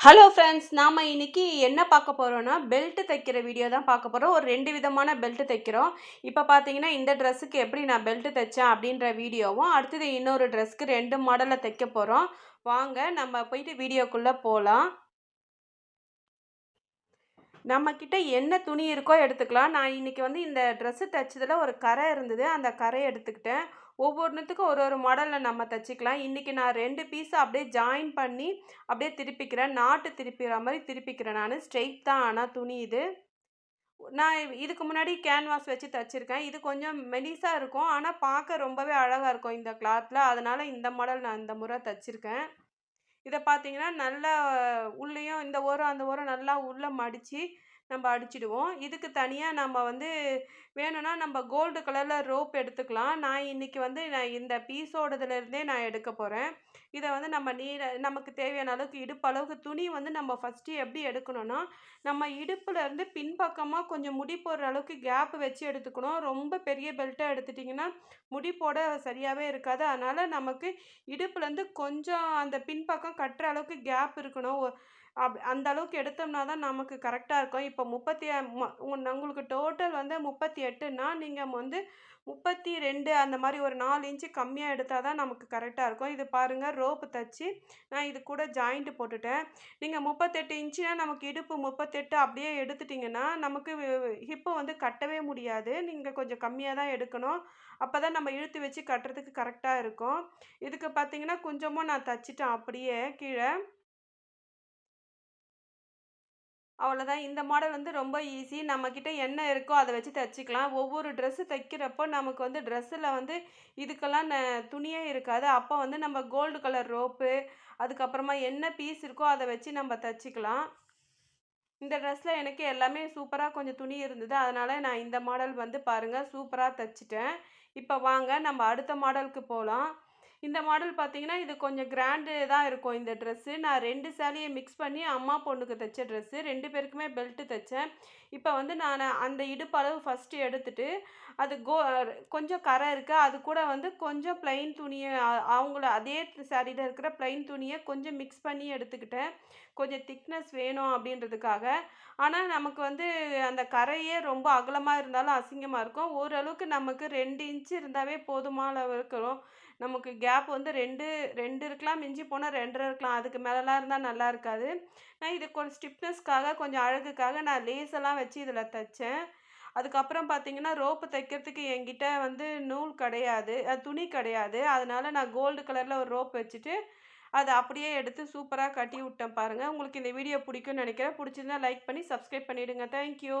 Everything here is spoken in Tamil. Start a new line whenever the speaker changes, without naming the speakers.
ஹலோ ஃப்ரெண்ட்ஸ் நாம் இன்றைக்கி என்ன பார்க்க போகிறோன்னா பெல்ட் தைக்கிற வீடியோ தான் பார்க்க போகிறோம் ஒரு ரெண்டு விதமான பெல்ட் தைக்கிறோம். இப்போ பார்த்தீங்கன்னா இந்த ட்ரெஸ்ஸுக்கு எப்படி நான் பெல்ட் தைச்சேன் அப்படின்ற வீடியோவும் அடுத்தது இன்னொரு ட்ரெஸ்க்கு ரெண்டு மாடலில் தைக்க போகிறோம் வாங்க நம்ம போயிட்டு வீடியோக்குள்ளே போகலாம் நம்மக்கிட்ட என்ன துணி இருக்கோ எடுத்துக்கலாம். நான் இன்றைக்கி வந்து இந்த ட்ரெஸ்ஸு தைச்சதில் ஒரு கரை இருந்தது. அந்த கரை எடுத்துக்கிட்டேன். ஒவ்வொன்றுத்துக்கும் ஒரு ஒரு மாடலில் நம்ம தைச்சிக்கலாம். இன்றைக்கி நான் ரெண்டு பீஸை அப்படியே ஜாயின் பண்ணி அப்படியே திருப்பிக்கிறேன். நாட்டு திருப்பிக்கிற மாதிரி திருப்பிக்கிறேன் நான். ஸ்ட்ரெயிட் தான் ஆனால் துணி இது. நான் இதுக்கு முன்னாடி கேன்வாஸ் வச்சு தைச்சிருக்கேன். இது கொஞ்சம் மெலிசாக இருக்கும். ஆனால் பார்க்க ரொம்பவே அழகாக இருக்கும் இந்த கிளாத்தில் அதனால் இந்த மாடல் நான் இந்த முறை தைச்சிருக்கேன். இதை பார்த்தீங்கன்னா நல்லா உள்ளேயும் இந்த ஓரம் அந்த ஓரம் நல்லா உள்ளே மடித்து நம்ம அடிச்சிடுவோம். இதுக்கு தனியாக நம்ம வந்து வேணும்னா நம்ம கோல்டு கலரில் ரோப் எடுத்துக்கலாம். நான் இன்றைக்கி வந்து நான் இந்த பீஸோடதுலேருந்தே நான் எடுக்க போகிறேன் இதை வந்து நம்ம நீர நமக்கு தேவையான அளவுக்கு இடுப்பு அளவுக்கு துணி வந்து நம்ம ஃபஸ்ட்டு எப்படி எடுக்கணும்னா நம்ம இடுப்புலேருந்து பின்பக்கமாக கொஞ்சம் முடி போடுற அளவுக்கு கேப் வச்சு எடுத்துக்கணும். ரொம்ப பெரிய பெல்ட்டாக எடுத்துட்டிங்கன்னா முடி போட சரியாகவே இருக்காது. அதனால் நமக்கு இடுப்புலேருந்து கொஞ்சம் அந்த பின்பக்கம் கட்டுற அளவுக்கு கேப் இருக்கணும். அப் அந்த அளவுக்கு எடுத்தோம்னா தான் நமக்கு கரெக்டாக இருக்கும். இப்போ முப்பத்தி உங்களுக்கு டோட்டல் வந்து முப்பத்தி எட்டுன்னா நீங்கள் வந்து முப்பத்தி ரெண்டு அந்த மாதிரி ஒரு நாலு இன்ச்சு கம்மியாக எடுத்தால் தான் நமக்கு கரெக்டாக இருக்கும். இது பாருங்கள் ரோப்பு தச்சு நான் இது கூட ஜாயிண்ட்டு போட்டுட்டேன். நீங்கள் முப்பத்தெட்டு இன்ச்சுனா நமக்கு இடுப்பு முப்பத்தெட்டு அப்படியே எடுத்துட்டிங்கன்னா நமக்கு ஹிப்பை வந்து கட்டவே முடியாது. நீங்கள் கொஞ்சம் கம்மியாக தான் எடுக்கணும். அப்போ தான் நம்ம இழுத்து வச்சு கட்டுறதுக்கு கரெக்டாக இருக்கும். இதுக்கு பார்த்தீங்கன்னா கொஞ்சமாக நான் தச்சிட்டேன் அப்படியே கீழே. அவ்வளோதான் இந்த மாடல் வந்து ரொம்ப ஈஸி நம்மக்கிட்ட என்ன இருக்கோ அதை வச்சு தைச்சிக்கலாம். ஒவ்வொரு ட்ரெஸ்ஸு தைக்கிறப்போ நமக்கு வந்து ட்ரெஸ்ஸில் வந்து இதுக்கெல்லாம் ந துணியே இருக்காது. அப்போ வந்து நம்ம கோல்டு கலர் ரோப்பு அதுக்கப்புறமா என்ன பீஸ் இருக்கோ அதை வச்சு நம்ம தைச்சிக்கலாம். இந்த ட்ரெஸ்ஸில் எனக்கு எல்லாமே சூப்பராக கொஞ்சம் துணி இருந்தது. அதனால் நான் இந்த மாடல் வந்து பாருங்கள் சூப்பராக தைச்சிட்டேன். இப்போ வாங்க நம்ம அடுத்த மாடலுக்கு போகலாம் இந்த மாடல் பார்த்தீங்கன்னா இது கொஞ்சம் கிராண்டு தான் இருக்கும் இந்த ட்ரெஸ்ஸு நான் ரெண்டு சேலையை மிக்ஸ் பண்ணி அம்மா பொண்ணுக்கு தைச்ச ட்ரெஸ்ஸு ரெண்டு பேருக்குமே பெல்ட்டு தைச்சேன். இப்போ வந்து நான் அந்த இடுப்பளவு ஃபஸ்ட்டு எடுத்துட்டு அது கோ கொஞ்சம் கரை இருக்குது அது கூட வந்து கொஞ்சம் ப்ளைன் துணியை அவங்கள அதே சாரியில் இருக்கிற ப்ளைன் துணியை கொஞ்சம் மிக்ஸ் பண்ணி எடுத்துக்கிட்டேன். கொஞ்சம் திக்னஸ் வேணும் அப்படின்றதுக்காக. ஆனால் நமக்கு வந்து அந்த கரையே ரொம்ப அகலமாக இருந்தாலும் அசிங்கமாக இருக்கும். ஓரளவுக்கு நமக்கு ரெண்டு இன்ச்சு இருந்தாவே போதுமான இருக்கிறோம். நமக்கு கேப் வந்து ரெண்டு ரெண்டு இருக்கலாம் மிஞ்சி போனால் ரெண்டரை இருக்கலாம். அதுக்கு மேலெலாம் இருந்தால் நல்லா இருக்காது. நான் இது கொஞ்சம் ஸ்டிப்னஸ்க்காக கொஞ்சம் அழகுக்காக நான் லேஸெல்லாம் வச்சு இதில் தைச்சேன். அதுக்கப்புறம் பார்த்தீங்கன்னா ரோப்பு தைக்கிறதுக்கு என்கிட்ட வந்து நூல் கிடையாது. துணி கிடையாது. அதனால் நான் கோல்டு கலரில் ஒரு ரோப் வச்சுட்டு அதை அப்படியே எடுத்து சூப்பராக கட்டி விட்டேன் பாருங்கள் உங்களுக்கு இந்த வீடியோ பிடிக்கும்னு நினைக்கிறேன். பிடிச்சிருந்தா லைக் பண்ணி சப்ஸ்கிரைப் பண்ணிவிடுங்க தேங்க்யூ